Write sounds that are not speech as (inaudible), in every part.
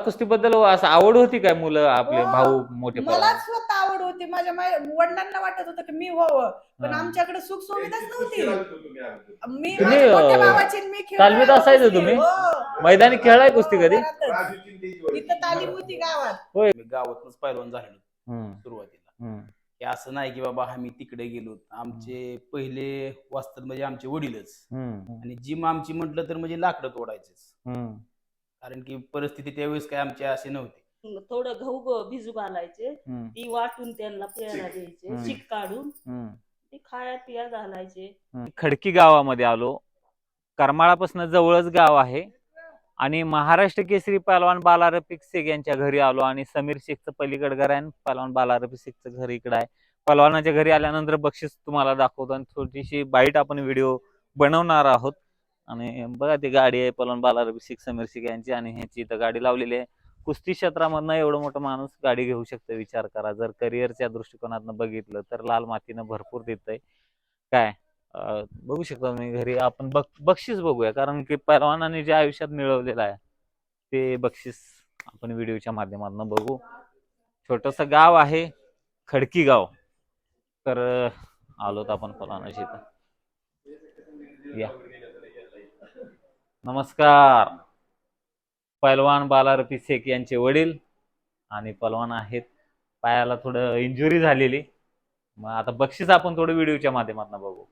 कुस्तीबद्दल असं आवड होती काय मुलं आपले हो. भाऊ मोठे मला पलवान? स्वतः आवड होती माझ्या माय- वडिलांना वाटत होतं की मी व्हावं पण हा. आमच्याकडे सुख सुविधाच नव्हती मी तुम्ही, माझ्या मोठ्या अं, भावाची आणि मी खेळलो तालमीत असायचं कुस्ती. तुम्ही? हो. मैदानी खेळलाय कुस्ती कधी घरातच. इथं तालीम होती गावात मी गावातच पहिलवान झालेलो हम्म, सुरुवातीला हम्म, हे असं नाही की बाबा आम्ही तिकडे गेलो आमचे पहिले वाचतात म्हणजे आमचे वडीलच हम्म, आणि जिम आमची म्हटलं तर म्हणजे लाकडं तोडायचेच हम्म. कारण की परिस्थिती त्यावेळेस काय आमची अशी नव्हती. थोडं गहू भिजू घालायचे. हम्म, ती वाटून त्यांना प्यायला द्यायचे. चिक काढून हम्म. ती खाया पिया घालायचे. खडकी गावामध्ये आलो. करमाळापासून जवळच गाव आहे. आणि महाराष्ट्र केसरी पहलवान बालारफिक शेख यांच्या घरी आलो आणि समीर शेखचं पलीकड घर आहे. आणि पहलवान बालारफिक शेखचं घर इकडं आहे. पहलवानाच्या घरी आल्यानंतर बक्षीस तुम्हाला दाखवतो आणि थोडीशी बाईट आपण व्हिडिओ बनवणार आहोत. आणि बघा ती गाडी आहे पलन बालारफिक शेख समीर शेख यांची आणि ह्याची इथं गाडी लावलेली आहे. कुस्ती क्षेत्रामधनं एवढं मोठं माणूस गाडी घेऊ शकतं विचार करा. जर करिअरच्या दृष्टिकोनातनं बघितलं तर लाल मातीनं भरपूर देतंय काय? बघू शकता तुम्ही घरी. आपण बक बक्षीस बघूया. कारण की परवानाने जे आयुष्यात मिळवलेलं आहे ते बक्षीस आपण व्हिडिओच्या माध्यमातून बघू. छोटस गाव आहे खडकी गाव. तर आलोत आपण परवानाची या. नमस्कार. पैलवान बालारपी शेख यांचे वडील आणि पलवान आहेत. पायाला थोडं इंजुरी झालेली. मग आता बक्षीस आपण थोडं व्हिडिओच्या माध्यमातून बघू.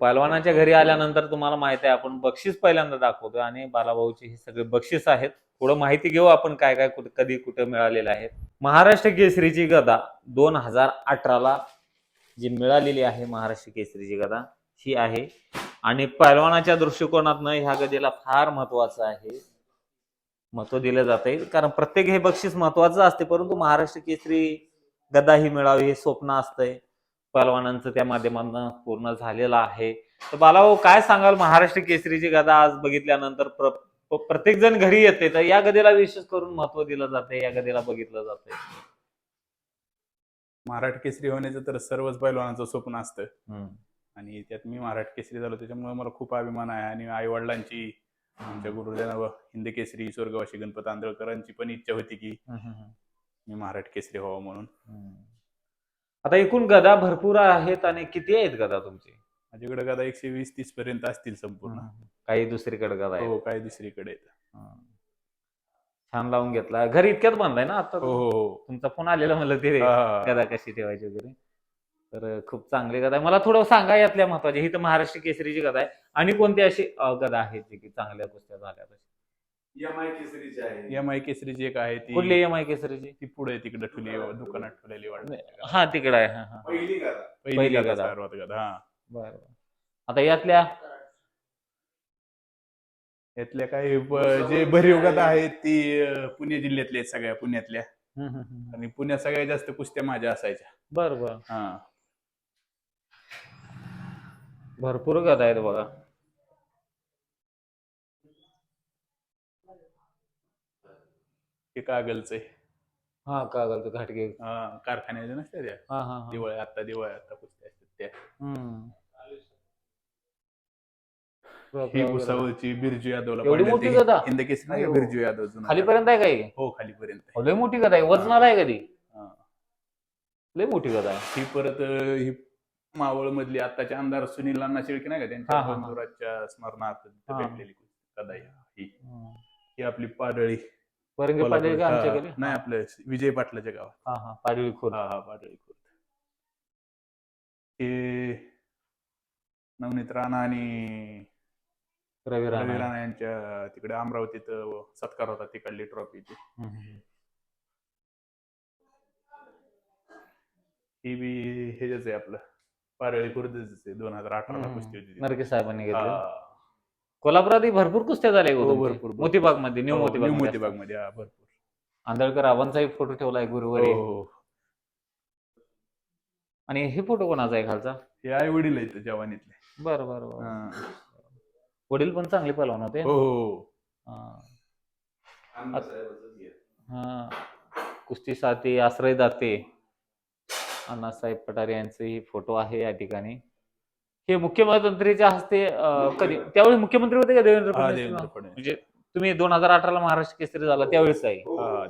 पैलवानाच्या घरी आल्यानंतर तुम्हाला माहिती आहे आपण बक्षीस पहिल्यांदा दाखवतोय आणि बालाभाऊची हे सगळे बक्षीस आहेत. थोडं माहिती घेऊ आपण काय काय कुठे कधी कुठं मिळालेलं आहे. महाराष्ट्र केसरीची गदा दोन हजार अठराला जी मिळालेली आहे महाराष्ट्र केसरीची गदा ही आहे. आणि पहलवानाच्या दृष्टिकोनातनं ह्या गदेला फार महत्वाचं आहे. महत्त्व दिलं जाते कारण प्रत्येक हे बक्षीस महत्वाचं असते परंतु महाराष्ट्र केसरी गदा ही मिळावी हे स्वप्न असतंय. पहलवानांचं त्या माध्यमातून पूर्ण झालेलं आहे. तर बालाभाऊ काय सांगाल? महाराष्ट्र केसरीची गदा आज बघितल्यानंतर प्र प्रत्येक जण घरी येते तर या गदेला विशेष करून महत्त्व दिलं जाते या गदेला बघितलं जाते महाराष्ट्र केसरी होण्याचं तर सर्वच पैलवानाचं स्वप्न असतं. आणि त्यात मी महाराष्ट्र केसरी झालो त्याच्यामुळे मला खूप अभिमान आहे. आणि आई वडिलांची आमच्या गुरुदेव हिंद केसरी स्वर्गवासी गणपत आंधळकरांची पण इच्छा होती की मी महाराष्ट्र केसरी व्हावं म्हणून. आता एकूण गदा भरपूर आहेत आणि किती आहेत गदा तुमची? माझ्याकडे गदा एकशे वीस तीस पर्यंत असतील संपूर्ण. काही दुसरीकडे गदा हो काय दुसरीकडे आहेत. छान लावून घेतला. घरी इतक्यात बांधलाय ना आता? हो हो हो. तुमचा फोन आलेला म्हणलं ते. गदा कशी ठेवायची वगैरे? तर खूप चांगली गदा आहे. मला थोडं सांगा यातल्या महत्वाची. ही तर महाराष्ट्र केसरीची गदा आहे. आणि कोणती अशी गदा आहेत जी की चांगल्या कुस्त्या झाल्या तशी? एम आय केसरीची एक आहे ती. कुठली एम आय केसरीची? ती पुढे तिकडे ठेवली दुकानात ठेवलेली वाटत. हा तिकडे आहे. हा पहिली पहिली गदा गदा. सर्वात गदा हा. बरं आता यातल्या? यातल्या काही जे भरीव गदा आहेत ती पुणे जिल्ह्यातल्या आहेत सगळ्या पुण्यातल्या. आणि पुण्यात सगळ्यात जास्त कुस्त्या माझ्या असायच्या. बरं बरं. हा. भरपूर गदा आहेत बघा ते कागलचे हा कागल तो घाटगे कारखान्याच्या नसत्या त्या हा हा हा. दिवाळी आता दिवाळी आता कुस्त्या असतात त्या हम्म. ही भुसावळची बिरजू यादवला एवढी मोठी. गदा? हिंद केसरी नाही का अयो. बिरजू यादव जुना खालीपर्यंत आहे काय हो खालीपर्यंत. लय मोठी गदा आहे वजनाला आहे कधी हा. लय मोठी गदा आहे ही परत अं, ही मावळ मधली आताचे आमदार सुनील अण्णा शेळके नाही का? त्यांच्या हा, हा. स्मरणार्थ तिथं हा. भेटलेली गदा ही. आपली पाडळी. पाटील का कोल्हापूर. हा, नाही आपलं विजय पाटलाच्या गावात. हा हा. पाडळी खोर हा हा पाडळी खुर्द. हे नवनीत राणा आणि रवी रवी राणा राणा यांच्या तिकडे अमरावतीत अं, सत्कार होता तिकडली ट्रॉफी ती हम्म, हम्म. ही बी ह्याच आहे आपलं. पारळी खुर्दच दोन हजार अठराला हम्म. कुस्ती होती ती. नरके साहेबांनी घेतलं हा. कोल्हापुरातही भरपूर कुस्त्या झाल्या हो, भरपूर. मोतीबागमध्ये न्यू हो, मोतीबाग न्यू मोतीबाग असतात. मध्ये हा भरपूर आंधळकर आबांचा एक फोटो ठेवलाय गुरुवारी हो, हो. आणि हे फोटो कोणाचा आहे खालचा हे आई वडील आहेत जवानीतले बरं बरं बरं हा. वडील पण चांगले पलवान होते हो हो हा. हा कुस्ती साथी आश्रय दाते अण्णासाहेब पठारे यांचेही फोटो आहे या ठिकाणी. हे मुख्यमंत्रीच्या हस्ते अं, कधी? त्यावेळी मुख्यमंत्री होते का देवेंद्र हा फडणवीस? देवेंद्र फडणवीस. म्हणजे तुम्ही दोन हजार अठराला महाराष्ट्र केसरी झाला त्यावेळेस आहे. हा.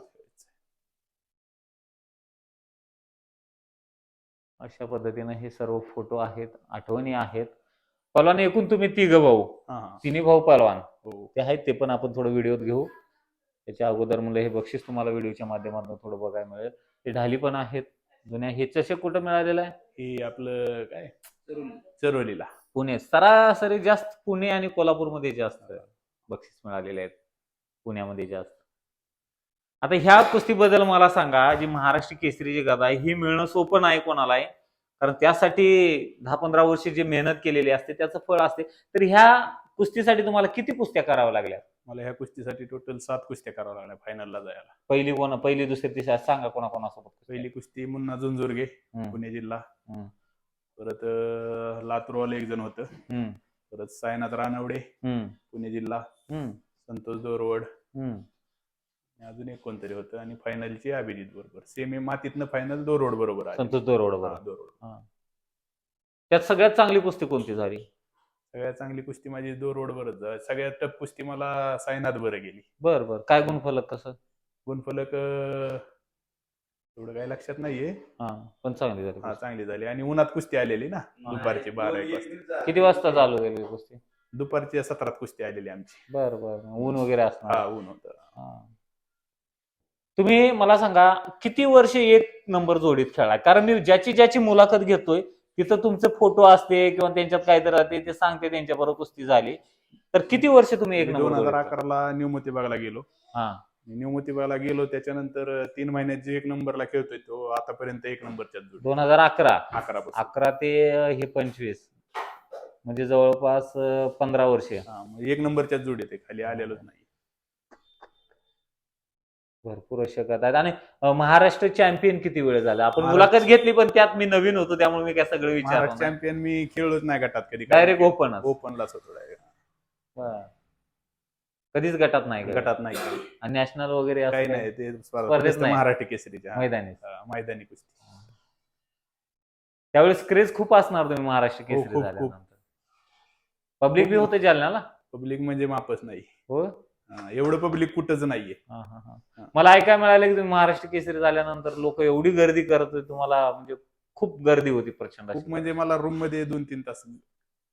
अशा पद्धतीनं हे सर्व फोटो आहेत आठवणी आहेत. पलवान एकूण तुम्ही तिघ भाऊ. हा, हा. तिन्ही भाऊ पलवान हो. ते आहेत ते पण आपण थोडं व्हिडिओत घेऊ. त्याच्या अगोदर म्हणलं हे बक्षीस तुम्हाला व्हिडिओच्या माध्यमातून थोडं बघायला मिळेल. ते ढाली पण आहेत. जुन्या हे चषक कुठं मिळालेलं आहे? हे आपलं काय? चरोलीला पुणे. सरासरी जास्त पुणे आणि कोल्हापूरमध्ये जास्त बक्षीस मिळालेले आहेत. पुण्यामध्ये जास्त. आता ह्या कुस्तीबद्दल मला सांगा जी महाराष्ट्र केसरी जी गदा आहे ही मिळणं सोपं नाही कोणाला आहे. कारण त्यासाठी दहा पंधरा वर्ष जी मेहनत केलेली असते त्याचं फळ असते. तर ह्या कुस्तीसाठी तुम्हाला किती कुस्त्या कराव्या लागल्या मला ह्या कुस्तीसाठी टोटल सात कुस्त्या कराव्या लागल्या फायनलला जायला. पहिली कोण पहिली दुसरी तिसरी असं सांगा कोणा कोणासोबत पहिली कुस्ती मुन्ना जुंजुर्गे हम्म. पुणे जिल्हा. हम्म. परत अं, लातूरवाले एक जण होतं. हम्म, परत सायनाथ रानवडे हम्म, पुणे जिल्हा. हम्म, संतोष दोरवड. हम्म. आणि अजून एक कोणतरी होतं. आणि फायनलची अभिजित बरोबर सेमी मातीतनं फायनल दोरवड बरोबर आली. संतोष दोरवड हा, बरोबर दोरवड त्यात सगळ्यात चांगली कुस्ती कोणती झाली? सगळ्यात चांगली कुस्ती माझी दोरवड बरंच झाली. सगळ्यात टप कुस्ती मला सायनाथ बरं गेली. बर बर. काय गुणफलक कसं गुणफलक अं, एवढं काही लक्षात नाहीये. हा पण चांगली झाली हा कुस्ती. चांगली झाली. आणि उन्हात कुस्ती आलेली ना दुपारची बारा एक वाजता. किती वाजता चालू झाली ही कुस्ती? दुपारची सत्रात कुस्ती आलेली आमची. बर बर. ऊन वगैरे हा असणार ऊन होतं. हा. तुम्ही मला सांगा किती वर्ष एक नंबर जोडीत खेळा? कारण मी ज्याची ज्याची मुलाखत घेतोय तिथं तुमचे फोटो असते किंवा त्यांच्यात काहीतरी राहते ते सांगते त्यांच्या बरोबर कुस्ती झाली. तर किती वर्ष तुम्ही एक दोन हजार खेळला? अकराला न्यू मोतीबागला गेलो. हा. न्यू मोतीबागला गेलो त्याच्यानंतर तीन महिन्यात जे एक नंबरला खेळतोय तो आतापर्यंत एक नंबरच्याच जोडी दोन हजार अकरा. अकरा पासून अकरा ते हे पंचवीस. म्हणजे जवळपास अं, पंधरा वर्षे. हा, एक नंबरच्याच जोडी आहे खाली आलेलोच नाही. भरपूर शकत आहेत. आणि अं, महाराष्ट्र चॅम्पियन किती वेळ झाला? आपण महाराष्ट्र- मुलाखत घेतली पण त्यात मी नवीन होतो त्यामुळे मी काय सगळं महाराष्ट्र विचार चॅम्पियन मी खेळलोच नाही गटात कधी. डायरेक्ट ओपन ओपनलाच होतो direct. कधीच गटात नाही? गटात नाही काही. आणि नॅशनल वगैरे असं काही? नाही ते स्पर्धा स्पर्धेत नाही. महाराष्ट्र केसरीच्या. मैदानी. हा, मैदानी कुस्ती. त्यावेळेस क्रेज खूप असणार तुम्ही महाराष्ट्र हो, केसरी खूप, झाल्यानंतर. पब्लिक बी होते जालन्याला? पब्लिक म्हणजे मापच नाही. हा, एवढं पब्लिक कुठंच नाहीये. मला ऐकायला मिळालं की तुम्ही महाराष्ट्र केसरी झाल्यानंतर लोक एवढी गर्दी करत होते तुम्हाला म्हणजे खूप गर्दी होती प्रचंड. खूप म्हणजे मला रूममध्ये दोन तीन तास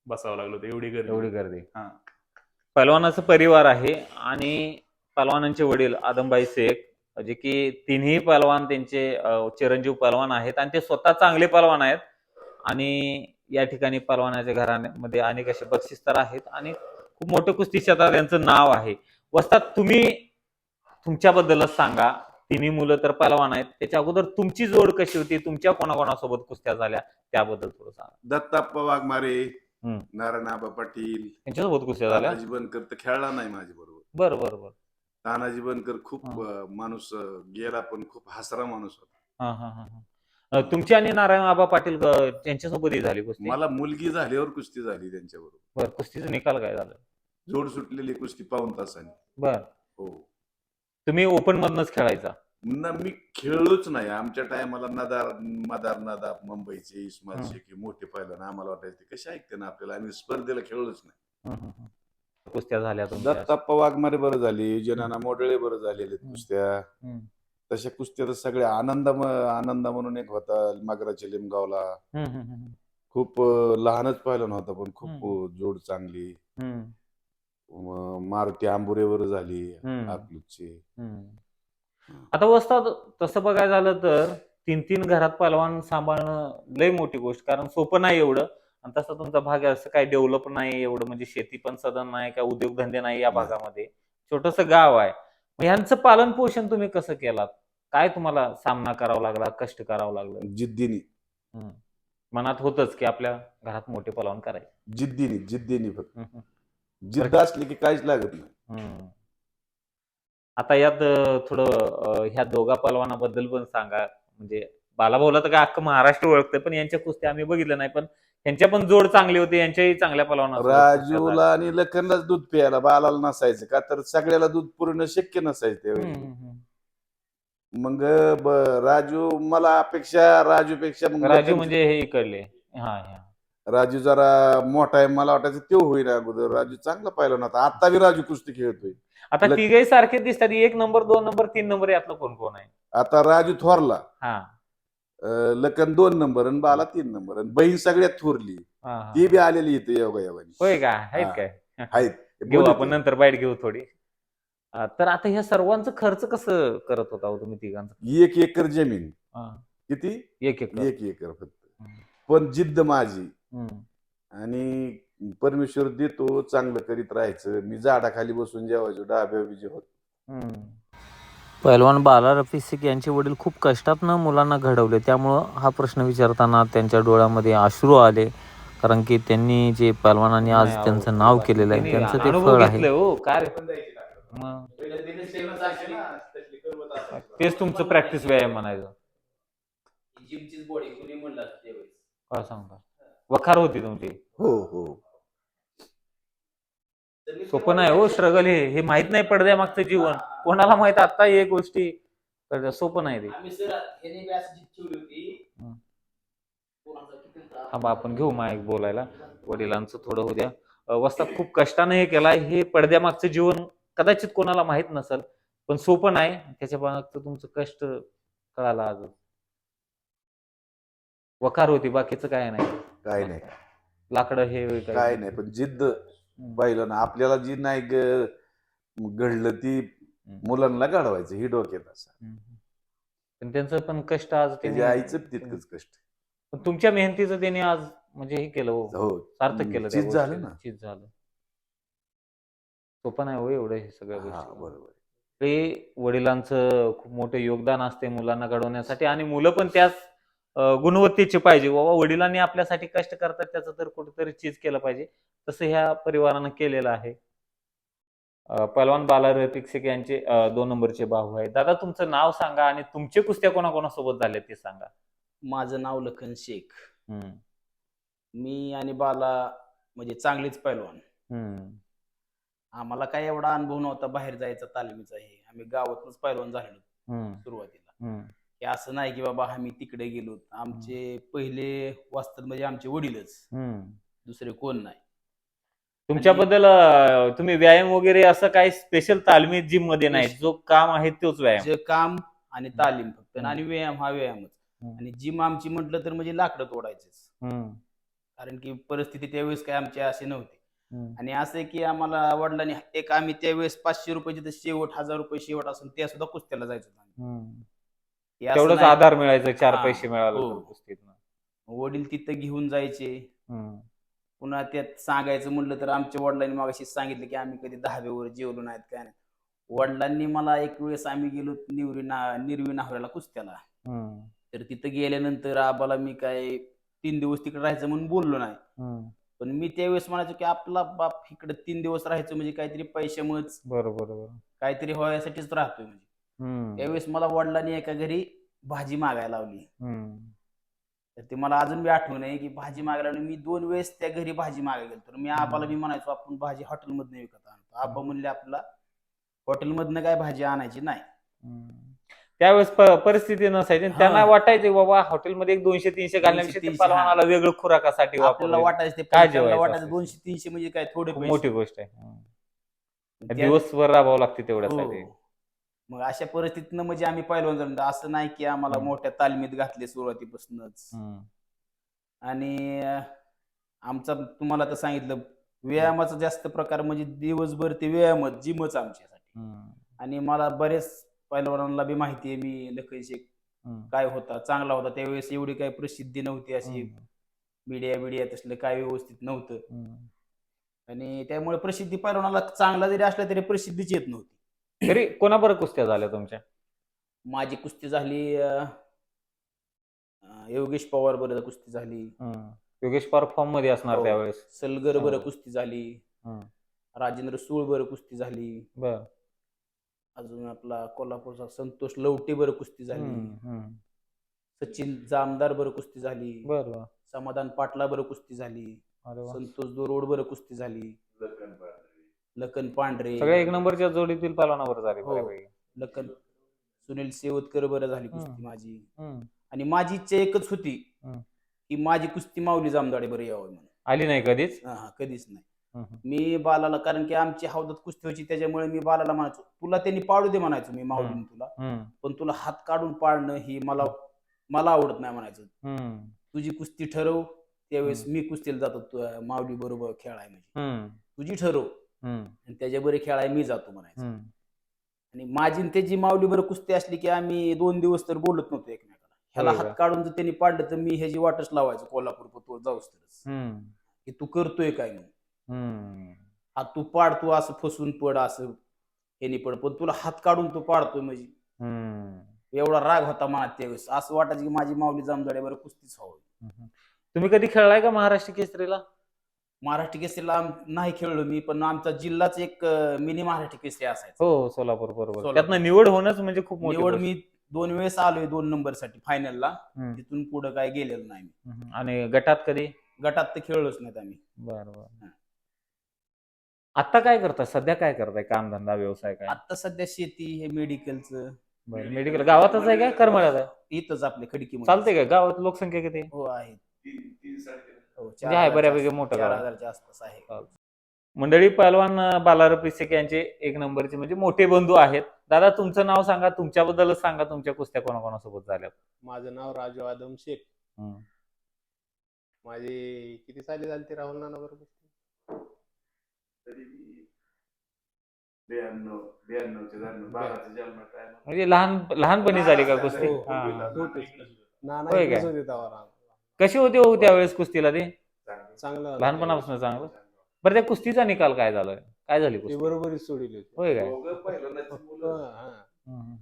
बसावं लागलं होतं एवढी गर्दी एवढी गर्दी हा. पहलवानाचा परिवार आहे आणि पहलवानांचे वडील आदमबाई शेख जे की तिन्ही पहलवान त्यांचे चिरंजीव पहलवान आहेत आणि ते स्वतः चांगले पहलवान आहेत आणि या ठिकाणी पहलवानाच्या घरामध्ये अनेक असे बक्षीस तर आहेत आणि खूप मोठं कुस्ती क्षेत्रात यांचं नाव आहे वस्तात तुम्ही तुमच्याबद्दलच सांगा. तिन्ही मुलं तर पहलवान आहेत. त्याच्या अगोदर तुमची जोड कशी होती? तुमच्या कोणाकोणासोबत कुस्त्या झाल्या? त्याबद्दल थोडं सांगा. दत्ताप्पा वाघमारे हम्म. नारायणआबा पाटील त्यांच्यासोबत कुस्त्या झाल्या? बनकर तर खेळला नाही माझ्या बरोबर. बरं बरं बरं. तानाजी बनकर खूप माणूस गेला पण खूप हसरा माणूस होता. तुमची आणि नारायण आबा पाटील त्यांच्यासोबतही झाली कुस्ती? मला मुलगी झाल्यावर कुस्ती झाली त्यांच्याबरोबर. बर कुस्तीचा निकाल काय झाला? जोड सुटलेली कुस्ती पाऊन तासाने. बर. हो. तुम्ही ओपन मधनच खेळायचा? ना मी खेळलोच नाही. आमच्या टायमाला नदार मदार नदाब मुंबईचे इस्माल. शेख मोठे पहिला आम्हाला वाटायचे कसे ऐकते ना आपल्याला? आम्ही स्पर्धेला खेळलोच नाही. कुस्त्या झाल्या तुमच्या. दत्ताप्पा वाघमारे बरं झाली जनाना मोडळे बरं झालेले. कुस्त्या. तशा कुस्त्या तर सगळ्या आनंद आनंदा म्हणून एक होता मगराच्या लिमगावला. खूप अं, लहानच पाहिलं होता पण खूप हम्म. अं, जोड चांगली. म- मारुती आंबुरेवर झाली हम्म. अकलूजची. आता वस्तात तसं बघायला झालं तर तीन तीन घरात पलवान सांभाळणं लय मोठी गोष्ट कारण सोपं नाही एवढं. आणि तसा तुमचा भाग आहे, असं काही डेव्हलप नाही एवढं म्हणजे शेती पण सदन नाही काय उद्योगधंदे नाही या. भागामध्ये. छोटस गाव आहे. मग ह्यांचं पालन पोषण तुम्ही कसं केलात? काय तुम्हाला सामना करावा लागला कष्ट करावं लागलं? जिद्दीने. हम्म. मनात होतच की आपल्या घरात मोठे पलवान करायचे. जिद्दीने जिद्दीने फक्त. हम्म, जिद्द असली की काहीच लागत नाही. हम्म. आता यात अं, थोडं अं, ह्या दोघा पलवानाबद्दल पण सांगा. म्हणजे बालाभाऊला तर काय अख्खं महाराष्ट्र ओळखतं पण यांच्या कुस्त्या आम्ही बघितलं नाही पण यांच्या पण जोड चांगली होती यांच्याही चांगल्या पलवाना राजूला आणि लखनलाच दूध प्यायला बालाला नसायचं का? तर सगळ्याला दूध पुरणं शक्य नसायचं त्यावेळी. मग ब- राजू मला अपेक्षा राजूपेक्षा मग राजू लखन- म्हणजे हे इकडले. हा हा. राजू जरा मोठा आहे मला वाटायचं तो होईल अगोदर. राजू चांगला पाहिला नव्हता. आता बी राजू कुस्ती खेळतोय. आता तिघही सारखे दिसतात. एक नंबर दोन नंबर तीन नंबर यातलं कोण कोण आहे? आता राजू थोरला. हा. अं, लखन दोन नंबर आणि बाला तीन नंबर. आणि बहीण सगळ्यात थोरली. हा, हा. ती बी आलेली इथे योगा होय का? आहेत हा. काय? आहेत. (laughs) घेऊ आपण. नंतर बाईट घेऊ थोडी. अं, तर आता ह्या सर्वांचं खर्च कसं करत होता हो तुम्ही तिघांचा? एक एकर जमीन. हा. किती? एक एक एक एकर फक्त. हम्म. पण जिद्द माझी. आणि परमेश्वर देतो चांगलं करीत राहायचं. मी झाडाखाली बसून जेवायचो डाब्या बी जेवत पैलवान बाला रफी शेख यांचे वडील खूप कष्टातनं मुलांना घडवले. त्यामुळं हा प्रश्न विचारताना त्यांच्या डोळ्यामध्ये अश्रू आले. कारण की त्यांनी जे पैलवानांनी आज त्यांचं नाव केलेलं आहे त्यांचं ते फळ आहे. हो. काय? मग. तेच तुमचं प्रॅक्टिस व्यायाम म्हणायचं. सांगता? वखार होती तुमची. हो हो. सोपं नाही हो स्ट्रगल हे. हे माहीत नाही पडद्या मागचं जीवन. कोणाला माहीत? आता एक गोष्टी. कळतं, सोपं नाही ते. थांबा आपण घेऊ माईक बोलायला. वडिलांचं थोडं होऊ द्या. अं, वस्तात खूप कष्टाने हे केलाय. हे पडद्यामागचं जीवन कदाचित कोणाला माहीत नसेल पण सोपं नाही. त्याच्या मागचं तुमचं कष्ट कळालं आज वखार होती बाकीचं काय नाही. काय नाही. लाकडं हे काय नाही. पण जिद्द पाहिलं ना आपल्याला जी नाही ग- घडलं ती मुलांना घडवायचं ही डोक्यात असं. हम्म. पण त्यांचं पण कष्ट आज त्याच्या आईचं तितकंच कष्ट पण तुमच्या मेहनतीचं त्यांनी आज म्हणजे हे केलं हो. हो. सार्थक केलं त्या चीज झालं गोष्टीला. ना. चीज झालं. सोपं नाही हो एवढं हे सगळ्या हा गोष्टी बरोबर. ते वडिलांचं खूप मोठं योगदान असते मुलांना घडवण्यासाठी आणि मुलं पण त्याच गुणवत्तेचे पाहिजे. बाबा वडिलांनी आपल्यासाठी कष्ट करतात त्याचं तर कुठेतरी चीज केलं पाहिजे. तसं ह्या परिवारानं केलेलं आहे. अं, पहलवान बाला रफिक यांचे दोन नंबरचे भाऊ आहेत. दादा तुमचं नाव सांगा आणि तुमचे कुस्त्या कोणाकोणासोबत झाले ते सांगा. माझं नाव लखन शेख. मी आणि बाला म्हणजे चांगलीच पैलवान आम्हाला काय एवढा अनुभव नव्हता बाहेर जायचा तालमीचा हे. आम्ही गावातच पैलवान झालेलो सुरुवातीला. की असं नाही की बाबा आम्ही तिकडे गेलो. आमचे पहिले वाचतात म्हणजे आमचे वडीलच. दुसरे कोण नाही. तुमच्याबद्दल तुम्ही व्यायाम वगैरे असं काही स्पेशल तालमी जिममध्ये नाही जो काम आहे तोच व्यायाम. जे काम आणि तालीम फक्त. आणि व्यायाम हा व्यायामच. आणि जिम आमची म्हटलं तर म्हणजे लाकडं तोडायचेच. कारण की परिस्थिती त्यावेळेस काय आमची अशी नव्हती. आणि असं आहे की आम्हाला वडिलांनी एक आम्ही त्यावेळेस पाचशे रुपयाचे तर शेवट हजार रुपये शेवट असून त्या सुद्धा कुस्त्याला जायचो. हे असं तेवढंच नाही- आधार मिळायचा चार हा, पैसे मिळाले हो. तर कुस्तीतनं. वडील तिथं घेऊन जायचे. हम्म, पुन्हा त्यात सांगायचं म्हणलं तर आमच्या वडिलांनी मागाशी सांगितलं की आम्ही कधी दहाव्यावर जेवलो नाहीत काय नाही. वडिलांनी मला एक वेळेस आम्ही गेलो निर्वी ना निर्वी नाहऱ्याला कुस्त्याला. हम्म, तर तिथं गेल्यानंतर आबाला मी काय तीन दिवस तिकडे राहायचं म्हणून बोललो नाही. हम्म. पण मी त्यावेळेस म्हणायचो की आपला बाप इकडे तीन दिवस राहायचं म्हणजे काहीतरी पैशामुळेच बरोबर बरोबर. काहीतरी व्हायसाठीच राहतोय म्हणजे. त्यावेळेस मला वडिलांनी एका घरी भाजी मागायला लावली तर ते मला अजून बी आठवण आहे की भाजी मागायला मी दोन वेळेस त्या घरी भाजी मागायला गेलो तर मी आबाला मी म्हणायचो आपण भाजी हॉटेलमधनं विकत आणतो आबा म्हणले आपला हॉटेलमधनं काय भाजी आणायची नाही. त्यावेळेस परिस्थिती नसायची आणि त्यांना. वाटायचे बाबा हॉटेलमध्ये एक दोनशे तीनशे घालण्यापेक्षा ते 200, पलवानाला वेगळं खुराकासाठी आपल्याला. वाटायचं ते काय वाटायचं? दोनशे तीनशे म्हणजे काय थोडे. मोठी गोष्ट आहे दिवसभर राबावं लागते तेवढ्यासाठी हो. मग अशा परिस्थितीनं म्हणजे आम्ही पहिलवान झालो. असं नाही की आम्हाला हम्म. मोठ्या तालमीत घातले सुरुवातीपासूनच. हम्म, आणि अं, आमचा तुम्हाला तर सांगितलं व्यायामाचा जास्त प्रकार म्हणजे दिवसभर ते व्यायामच जिमच आमच्यासाठी. हम्म, आणि मला बरेच पैलवानांना बी माहिती आहे मी लखन शेख हम्म, काय होता चांगला होता. त्यावेळेस एवढी काही प्रसिद्धी नव्हती अशी. हम्म, मीडिया बिडिया तसलं काय व्यवस्थित नव्हतं. हम्म. आणि त्यामुळे प्रसिद्धी पैलवानाला चांगला जरी असला तरी प्रसिद्धीच येत नव्हती. तरी कोणाबरोबर कुस्त्या झाल्या तुमच्या माझी कुस्ती झाली अं, अं, योगेश पवार बरोबर कुस्ती झाली हम्म. योगेश पार फॉर्ममध्ये असणार हो. त्यावेळेस सलगर बरं. कुस्ती झाली हम्म. राजेंद्र सूळ बरं कुस्ती झाली बर अजून आपला कोल्हापूरचा संतोष लवटे बरं कुस्ती झाली हम्म, हम्म. सचिन जामदार बरं कुस्ती झाली बर बर. समाधान पाटला बरं कुस्ती झाली अरे वा. संतोष दोरोड बरं कुस्ती झाली लखन पांढरे. सगळ्या एक नंबरच्या जोडीतील पलवानावर झाले हो. बऱ्यापैकी. लखन सुनील सेवतकर बरं झाली हम्म. कुस्ती माझी. हम्म, आणि माझी इच्छा एकच होती हम्म. की माझी कुस्ती माऊली जामदाडे बरं यावं म्हणून. आली नाही कधीच? हा हा कधीच नाही. हम्म. मी बालाला कारण की आमची हौदात कुस्ती व्हायची त्याच्यामुळे मी बालाला म्हणायचो तुला त्यांनी पाडू दे म्हणायचो मी माऊलीने तुला. हम्म, पण तुला हात काढून पाडणं ही मला मला आवडत नाही म्हणायचं. हम्म, तुझी कुस्ती ठरव त्यावेळेस मी कुस्तीला जातो तू माऊली बरोबर खेळाय म्हणजे हम्म, तुझी ठरव. आणि त्याच्याबरोबर खेळाय मी जातो म्हणायचं. आणि माझी त्याची माऊली बरं कुस्ती असली की आम्ही दोन दिवस तर बोलत नव्हतो एकमेकाला. ह्याला? हात काढून जर त्यांनी पाडलं तर मी ह्याची वाटच लावायचो कोल्हापूर तो जाऊस तरच. की तू करतोय काय म्हणून. हा तू पाड तू असं फसून पड असं ह्यानी पड पण तुला हात काढून तू पाडतोय म्हणजे. एवढा राग होता मनात त्यावेळेस. असं वाटायचं की माझी माऊली बरं कुस्तीच हवं. तुम्ही कधी खेळलाय का महाराष्ट्र केसरीला? महाराष्ट्र केसरीला आम- नाही खेळलो मी पण आमचा जिल्हाच एक मिनी महाराष्ट्र केसरी असायचा. हो सोलापूर बरोबर. सोलापूर. त्यातनं निवड होणंच म्हणजे खूप मोठी निवड गोष्ट. मी दोन वेळेस आलोय दोन नंबरसाठी फायनलला हम्म, तिथून पुढे काय गेलेलो नाही मी. हम्म. आणि गटात कधी? गटात तर खेळलोच नाहीत आम्ही. बर बर. हा. आता काय करताय सध्या काय करताय? कामधंदा व्यवसाय काय? आता सध्या शेती हे मेडिकलचं. बरं मेडिकल गावातच आहे काय करमळ्यात आहे? इथंच आपले खडकी चालतंय का? गावात लोकसंख्या किती हो आहे. तीन हो, म्हणजे आहे बऱ्यापैकी मोठं. हजारच्या आसपास आहे मंडळी पहलवान बालार पिसेक यांचे एक नंबरचे म्हणजे मोठे बंधू आहेत दादा तुमचं नाव सांगा तुमच्याबद्दलच सांगा तुमच्या कुस्त्या कोणाकोणासोबत झाल्या माझं नाव राजू आदम शेख. माझी किती साली झाली ती राहुल नाना बरोबर. म्हणजे लहान लहानपणी झाली का कुस्ती हो, हा, हो, हा. हो. नाना कशी होती हो त्यावेळेस कुस्तीला ते चांगलं. चांगलं लहानपणापासून चांगलं बरं त्या कुस्तीचा निकाल काय झालाय काय झाली कुस्ती बरोबरीच सोडली होती होय काय. हा. हम्म.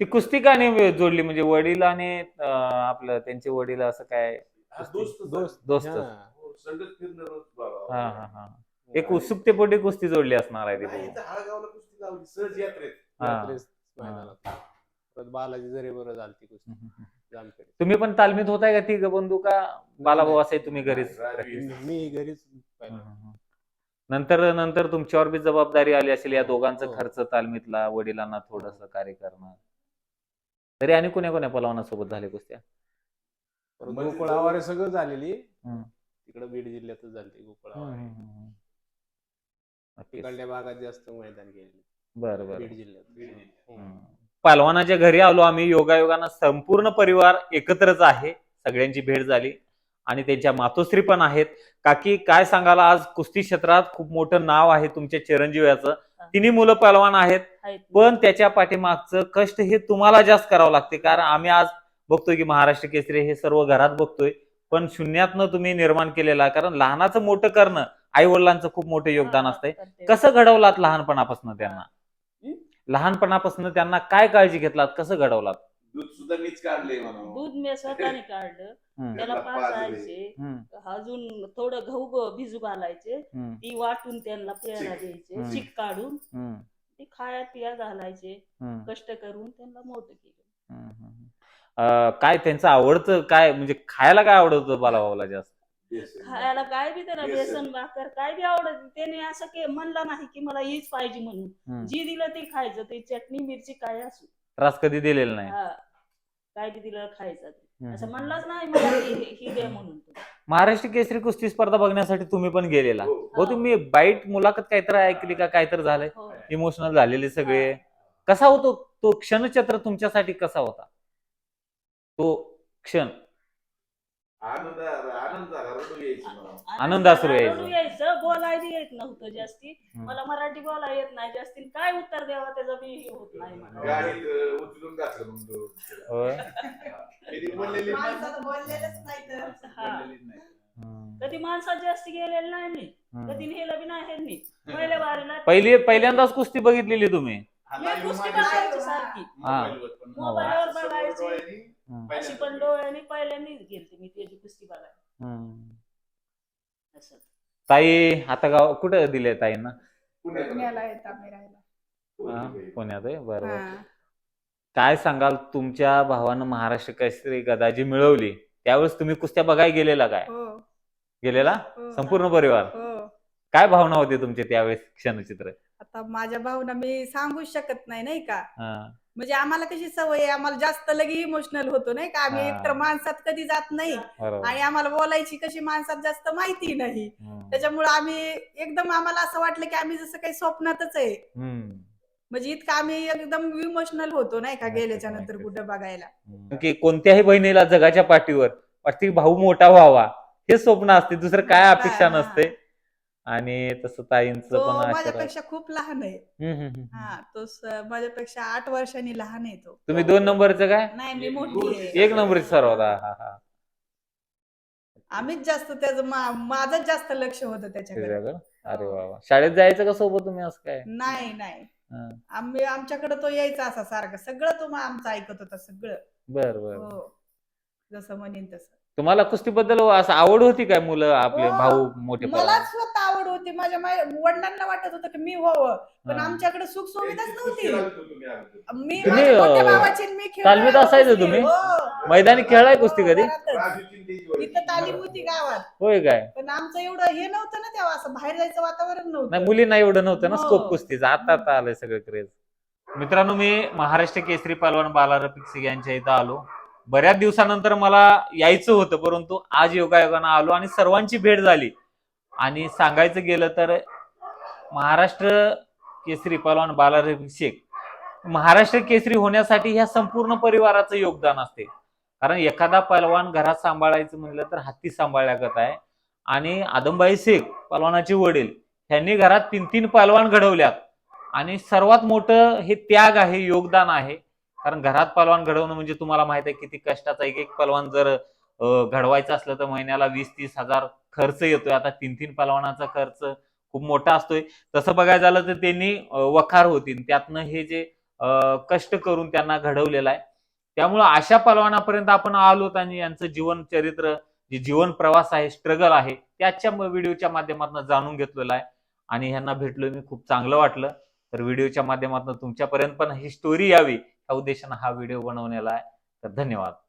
ती कुस्ती का नाही जोडली म्हणजे वडील आणि अं, आपलं त्यांचे वडील असं काय हा, दोस्त दोस्त दोस्त हा. हो. हा हा हा एक उत्सुकतेपोटी कुस्ती जोडली असणार आहे ती नाही, दोघं. इथं हाळगावला कुस्ती लावली सहज यात्रेत हा. यात्रेस मैदानात. परत बालाजी जरी बरं झालती कुस्ती हम्म, हम्म. जामखेड तुम्ही पण तालमीत होताय का ती बंधू का? बालाभाऊ असे तुम्ही घरीच. मी घरीच. नंतर नंतर तुमच्यावर बी जबाबदारी आली असेल या दोघांचा हो. खर्च तालमीतला वडिलांना थोडस कार्य करणं तरी आणि कोण्या कोण्या पलवानासोबत झाले कुस्त्या? परत गोकुळ आवारे सगळं झालेली. तिकडे बीड जिल्ह्यातच झाली गोकुळ हम्म, आवारे. हम्म, हम्म. नक्कीच. तिकडल्या भागात जास्त मैदान केले बरं बरं. बीड जिल्ह्यात. पहलवानाच्या घरी आलो आम्ही. योगायोगानं संपूर्ण परिवार एकत्रच आहे. सगळ्यांची भेट झाली. आणि त्यांच्या मातोश्री पण आहेत. काकी काय सांगाल? आज कुस्ती क्षेत्रात खूप मोठं नाव आहे तुमच्या चिरंजीवाचं. तिन्ही मुलं पहलवान आहेत. पण त्याच्या पाठीमागचं कष्ट हे तुम्हाला जास्त करावं लागते. कारण आम्ही आज बघतोय की महाराष्ट्र केसरी हे सर्व घरात बघतोय. पण शून्यातनं तुम्ही निर्माण केलेलं कारण लहानाचं मोठं करणं आई वडिलांचं खूप मोठं योगदान असतंय. कसं घडवलात लहानपणापासून त्यांना? लहानपणापासून त्यांना काय काळजी घेतलात? कसं घडवलात? दूध सुद्धा मीच काढले दूध मी स्वतःने काढलं. हम्म, त्याला त्याला पाजायचे हम्म, अजून थोडं गहू ग- भिजू घालायचे. हम्म, ती वाटून त्यांना प्यायला चिक. द्यायचे. चिक काढून हम्म, ती खाया पिया घालायचे हम्म, कष्ट करून त्यांना मोठं केलं. हम्म, हम्म. अं, काय त्यांचं आवडतं काय? म्हणजे खायला काय आवडतं बालाभाऊला जास्त. खायला काय बी त्याला बेसन. बेसन भाकर काय बी आवडत त्याने असं के म्हणलं नाही की मला हीच पाहिजे म्हणून. जी दिलं ते खायचं. ते चटणी मिरची काय असू. त्रास कधी दिलेला नाही. हा. काय बी दिलं खायचं. असं म्हणलंच नाही मला ही ही दे म्हणून. महाराष्ट्र केसरी कुस्ती स्पर्धा बघण्यासाठी तुम्ही पण गेलेला. हो. हो तुम्ही बाईट मुलाखत काहीतरी ऐकली का? काहीतरी झालंय? हो. इमोशनल झालेले सगळे. कसा होतो तो क्षणचित्र तुमच्यासाठी कसा होता? तो क्षण. आनंद आनंद झाला रडू यायची मला. आनंद यायचे. रडू यायचं बोलायला येत नव्हतं जास्ती. मला मराठी बोलायला येत नाही जास्ती काय उत्तर द्यावा त्याचा बी हे होत नाही मला. गाडीत अं, उचलून घातलं मग तो. होय कधी बोललेली नाही. माणसानं बोललेलंच नाही तर हा. बोललेलीच नाही. हम्म. कधी माणसात जास्ती गेलेलं नाही मी हम्म. कधी नेलं बी नाही ह्यांनी पहिल्या बारीला (laughs) पहिली पहिल्यांदाच कुस्ती बघितलेली तुम्ही हा, मी कुस्ती माझ्या बघायची सारखी मोबाईलवर पण. मोबाईलवर समोर बघायची. डोळ्यांनी. अशी पहिल्यांदा. पण डोळ्याने पहिल्यांदाच गेलते मी त्याची कुस्ती बघायला. हम्म. असं. ताई आता गाव कुठे दिले ताईंना? पुण्यात. पुण्याला येत आम्ही राहायला. हा, पुण्यात आहे? बरोबर हा. काय सांगाल तुमच्या भावानं महाराष्ट्र केसरी गदा जी मिळवली. त्यावेळेस तुम्ही कुस्त्या बघायला गेलेला काय? हो. गेलेला? हो. संपूर्ण परिवार? हो. काय भावना होती तुमची त्यावेळेस क्षणचित्र? आता माझ्या भाऊना मी सांगू शकत नाही नाही का? हा. म्हणजे आम्हाला कशी सवय आहे आम्हाला जास्त लगे इमोशनल होतो नाही का आम्ही हा. एकतर माणसात कधी जात नाही बरोबर आणि आम्हाला बोलायची कशी माणसात जास्त माहिती नाही हम्म. त्याच्यामुळे आम्ही एकदम आम्हाला असं वाटलं की आम्ही जसं काही स्वप्नातच आहे हम्म. म्हणजे इतकं आम्ही एकदम इमोशनल होतो नाही का नक्कीच, गेल्याच्यानंतर नक्कीच. कुठं बघायला हम्म. की कोणत्याही बहिणीला जगाच्या पाठीवर वाटते की भाऊ मोठा व्हावा हे स्वप्न असते दुसरं काय अपेक्षा. नसते आणि तसं ताईंचं तो पण आशीर्वाद माझ्यापेक्षा खूप लहान आहे. हम्म, हम्म, हम्म. हा तो स- माझ्यापेक्षा आठ वर्षांनी लहान आहे तो. तुम्ही दोन नंबरचं काय? नाही मी मोठी आहे. एक नंबरची सर्वात हा हा आम्हीच जास्त त्याचं मा- माझंच जास्त लक्ष होतं त्याच्याकडे? अरे वा वा. शाळेत जायचं का सोबत तुम्ही असं काय? नाही नाही. हा. आम्ही आमच्याकडे तो यायचा असा सारखं. सगळं तो मा- आमचं ऐकत होता सगळं. बर बर. हो. जसं म्हणेन तसं. तुम्हाला कुस्तीबद्दल असं आवड होती काय मुलं आपले हो. भाऊ मोठे मला? स्वतः आवड होती माझ्या माय- वडिलांना वाटत होतं की मी व्हावं पण हा. आमच्याकडे सुख सुविधाच नव्हती मी तुम्ही, माझ्या मोठ्या अं, भावाची आणि मी खेळलो तालमीत असायचं. तुम्ही? हो. मैदानी खेळलाय कुस्ती कधी घरातच. इथं तालीम होती गावात होय काय पण आमचं एवढं हे नव्हतं ना तेव्हा असं बाहेर जायचं वातावरण नाही नव्हतं मुलींना एवढं नव्हतं ना हो. स्कोप कुस्तीचा आता आता आलंय सगळं क्रेज मित्रांनो मी महाराष्ट्र केसरी पलवान बालार यांच्या इथं आलो बऱ्याच दिवसानंतर मला यायचं होतं परंतु आज योगायोगानं आलो आणि सर्वांची भेट झाली. आणि सांगायचं गेलं तर महाराष्ट्र केसरी पलवान बालार शेख महाराष्ट्र केसरी होण्यासाठी ह्या संपूर्ण परिवाराचं योगदान असते. कारण एखादा पलवान घरात सांभाळायचं म्हणलं तर हत्ती सांभाळल्यागत आहे. आणि आदमबाई शेख पलवानाचे वडील ह्यांनी घरात तीन तीन पलवान घडवल्यात. आणि सर्वात मोठं हे त्याग आहे योगदान आहे. कारण घरात पलवान घडवणं म्हणजे तुम्हाला माहीत आहे किती कष्टाचा एक एक पलवान जर घडवायचं असलं तर महिन्याला वीस तीस हजार खर्च येतोय. आता तीन तीन पलवानाचा खर्च खूप मोठा असतोय. तसं बघायला झालं तर त्यांनी वखार होतील. त्यातनं हे जे कष्ट करून त्यांना घडवलेलं आहे. त्यामुळं अशा पलवानापर्यंत आपण आलो आणि यांचं जीवन चरित्र जे जीवन प्रवास आहे स्ट्रगल आहे त्याच्या व्हिडिओच्या माध्यमातून जाणून घेतलेलं आहे. आणि ह्यांना भेटलो मी खूप चांगलं वाटलं. तर व्हिडिओच्या माध्यमातून तुमच्यापर्यंत पण ही स्टोरी यावी. या उद्देशानं हा व्हिडिओ बनवलेला आहे. तर धन्यवाद.